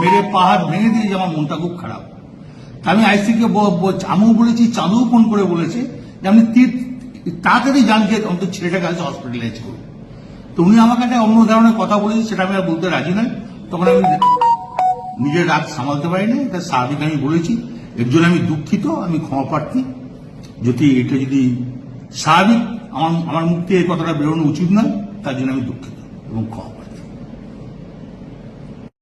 মেরে পাহাড় ভেঙে দিয়েছে, আমার মনটা খুব খারাপ। তা আমি আইসিকে আমিও বলেছি, চাঁদুও ফোন করে বলেছে যে আপনি তাড়াতাড়ি যান যে অন্তত ছেলেটাকে আজ হসপিটালাইজ করুন তো উনি আমাকে একটা অন্য ধরনের কথা বলেছে, সেটা আমি আর বলতে রাজি নয়। তখন আমি নিজের রাগ সামালতে পারিনি, এটা স্বাভাবিক আমি বলেছি। এর জন্য আমি দুঃখিত, আমি ক্ষমা প্রার্থী। যদি এটা যদি স্বাভাবিক, আমার আমার মুখ থেকে এই কথাটা বেরোনো উচিত নয়, তার জন্য আমি দুঃখিত এবং ক্ষমা